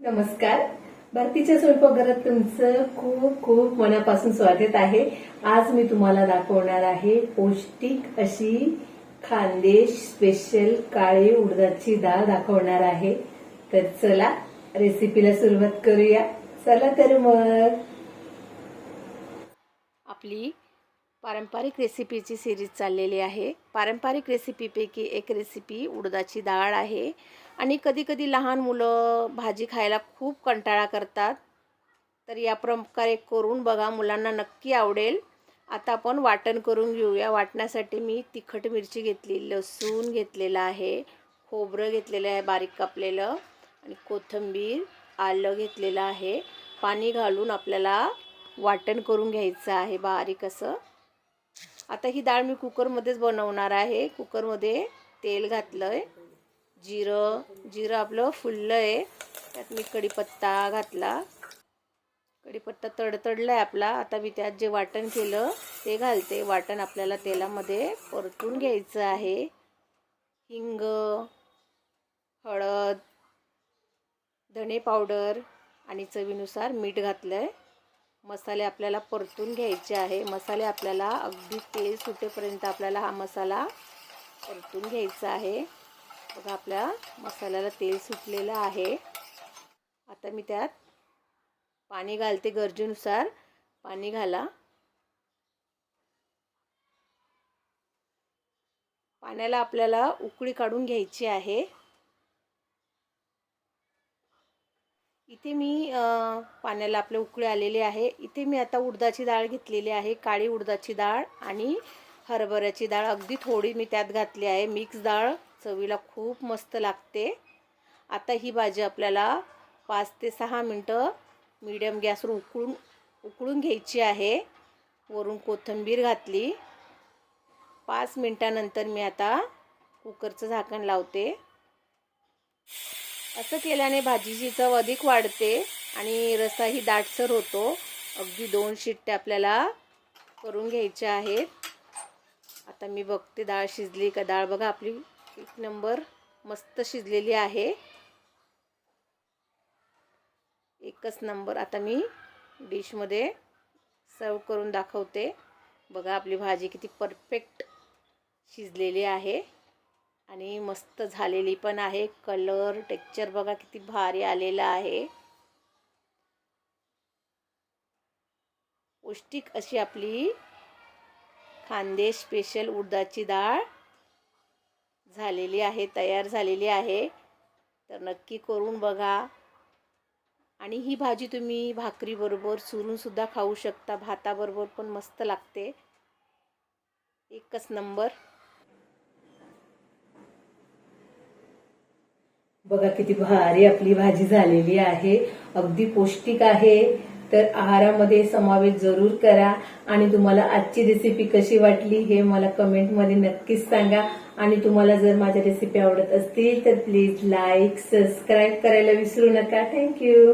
नमस्कार. भारतीच्या स्वयंपाकघरात तुमचं खूप खूप मनापासून स्वागत आहे. आज मी तुम्हाला दाखवणार आहे पौष्टिक अशी खानदेश स्पेशल काळी उडदाची डाळ दाखवणार आहे. तर चला रेसिपीला सुरुवात करूया. चला तर मग. आपली पारंपरिक रेसिपीची सिरीज चाललेली आहे. पारंपरिक रेसिपीपैकी एक रेसिपी उडदाची डाळ आहे. आणि कधीकधी लहान मुलं भाजी खायला खूप कंटाळा करतात. तर या प्रकारे करून बघा मुलांना नक्की आवडेल. आता आपण वाटण करून घेऊया. वाटण्यासाठी मी तिखट मिरची घेतली लसूण घेतलेला आहे खोबरं घेतलेलं आहे बारीक कापलेलं आणि कोथिंबीर आलं घेतलेलं आहे. पाणी घालून आपल्याला वाटण करून घ्यायचं आहे बारीक असं. आता ही डाळ मी कुकरमध्येच बनवणार आहे. कुकरमध्ये तेल घातलं आहे जिरं जिरं आपलं फुललं आहे त्यात मी कढीपत्ता घातला. कढीपत्ता तडतडला आहे आपला. आता मी त्यात जे वाटण केलं ते घालते. वाटण आपल्याला तेलामध्ये परतून घ्यायचं आहे. हिंग हळद धणे पावडर आणि चवीनुसार मीठ घातलं आहे मसाले आपल्याला परतून घ्यायचे आहे. मसाले आपल्याला अगदी तेल सुटेपर्यंत आपल्याला हा मसाला परतून घ्यायचा आहे. बघा आपल्या मसाल्याला तेल सुटलेलं आहे. आता मी त्यात पाणी घालते गरजेनुसार. पाणी घाला. पाण्याला आपल्याला उकळी काढून घ्यायची आहे. इथे मी पाण्याला आपले उकळे आलेले आहे. इथे मी आता उडदाची डाळ घेतलेली आहे काळी उडदाची डाळ आणि हरभऱ्याची डाळ. अगदी थोडी मी त्यात घातली आहे. मिक्स डाळ चवीला खूप मस्त लागते. आता ही भाजी आपल्याला पाच ते सहा मिनटं मीडियम गॅसवर उकळून उकळून घ्यायची आहे. वरून कोथिंबीर घातली. पाच मिनटानंतर मी आता कुकरचं झाकण लावते. असं केल्याने भाजीची चव अधिक वाढते आणि रसाही दाटसर होतो. अगदी दोन शिट्ट्या आपल्याला करून घ्यायच्या आहेत. आता मी बघते डाळ शिजली का? डाळ बघा आपली एक नंबर मस्त शिजलेली आहे. एकच नंबर आता मी डिशमध्ये सर्व करून दाखवते. बघा आपली भाजी किती परफेक्ट शिजलेली आहे. आणि मस्त झालेली पण आहे. कलर टेक्चर बघा किती भारी आलेला आहे. पौष्टिक अशी आपली खांदे स्पेशल उडदाची डाळ झालेली आहे तयार झालेली आहे. तर नक्की करून बघा. आणि ही भाजी तुम्ही भाकरीबरोबर चुरूनसुद्धा खाऊ शकता. भाताबरोबर पण मस्त लागते. एकच नंबर बघा किती भारी आपली भाजी झालेली आहे. अगदी पौष्टिक आहे. तर आहारामध्ये समावेश जरूर करा. आणि तुम्हाला आजची रेसिपी कशी वाटली हे मला कमेंटमध्ये नक्कीच सांगा. आणि तुम्हाला जर माझ्या रेसिपी आवडत असतील तर प्लीज लाईक सबस्क्राईब करायला विसरू नका. थँक्यू